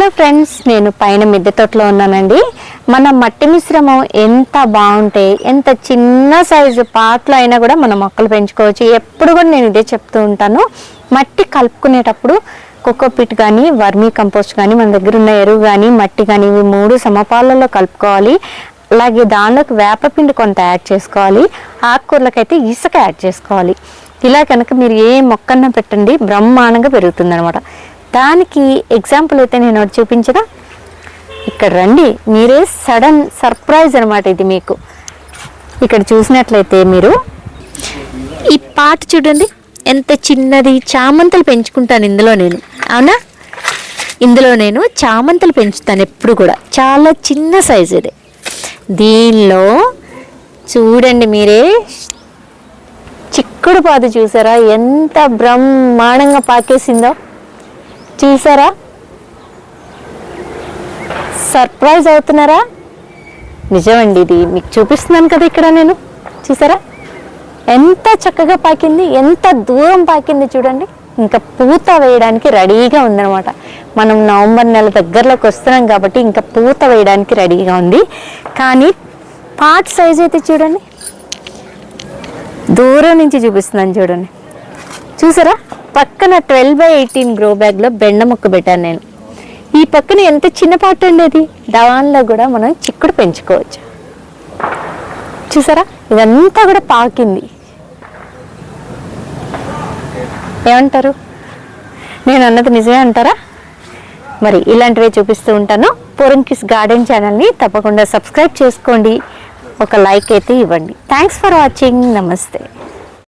Hello friends నేను పైన మిద్దె తోటలో ఉన్నానండి. మన మట్టి మిశ్రమం ఎంత బాగుంటే ఎంత చిన్న సైజు పాటలో అయినా కూడా మన మొక్కలు పెంచుకోవచ్చు. ఎప్పుడు కూడా నేను ఇదే చెప్తూ ఉంటాను. మట్టి కలుపుకునేటప్పుడు కోకోపిట్ కానీ వర్మీ కంపోస్ట్ కానీ మన దగ్గర ఉన్న ఎరువు కానీ మట్టి కానీ ఇవి మూడు సమపాలలో కలుపుకోవాలి. అలాగే దానిలోకి వేపపిండి కొంత యాడ్ చేసుకోవాలి. ఆకుకూరలకైతే ఇసుక యాడ్ చేసుకోవాలి. ఇలా కనుక మీరు ఏ మొక్కన్న పెట్టండి బ్రహ్మాండంగా పెరుగుతుంది అనమాట దానికి ఎగ్జాంపుల్ అయితే నేను ఒకటి చూపించదా? ఇక్కడ రండి. మీరే సడన్ సర్ప్రైజ్ అనమాట ఇది మీకు. ఇక్కడ చూసినట్లయితే మీరు ఈ పాట చూడండి. ఎంత చిన్నది. చామంతులు పెంచుకుంటాను ఇందులో నేను. అవునా? ఇందులో నేను చామంతులు పెంచుతాను ఎప్పుడు కూడా. చాలా చిన్న సైజు ఇది. దీనిలో చూడండి మీరే. చిక్కుడు పాదు చూసారా? ఎంత బ్రహ్మాండంగా పాకేసిందో. చూసారా? సర్ప్రైజ్ అవుతున్నారా? నిజమండి ఇది. మీకు చూపిస్తున్నాను కదా ఇక్కడ నేను. చూసారా? ఎంత చక్కగా పాకింది ఎంత దూరం పాకింది చూడండి. ఇంకా పూత వేయడానికి రెడీగా ఉందన్నమాట. మనం నవంబర్ నెల దగ్గరలోకి వస్తున్నాం కాబట్టి ఇంకా పూత వేయడానికి రెడీగా ఉంది. కానీ పార్ట్ సైజ్ అయితే చూడండి. దూరం నుంచి చూపిస్తున్నాను చూడండి. చూసారా? పక్కన ట్వెల్వ్ బై ఎయిటీన్ గ్రో బ్యాగ్లో బెండ మొక్క పెట్టాను నేను. ఈ పక్కన ఎంత చిన్న పాట ఉండేది దానిలో కూడా మనం చిక్కుడు పెంచుకోవచ్చు. చూసారా? ఇదంతా కూడా పాకింది. ఏమంటారు? నేను అన్నది నిజమే అంటారా? మరి ఇలాంటివే చూపిస్తూ ఉంటాను. పొరంకిస్ గార్డెన్ ఛానల్ని తప్పకుండా సబ్స్క్రైబ్ చేసుకోండి. ఒక లైక్ అయితే ఇవ్వండి. థ్యాంక్స్ ఫర్ వాచింగ్ నమస్తే.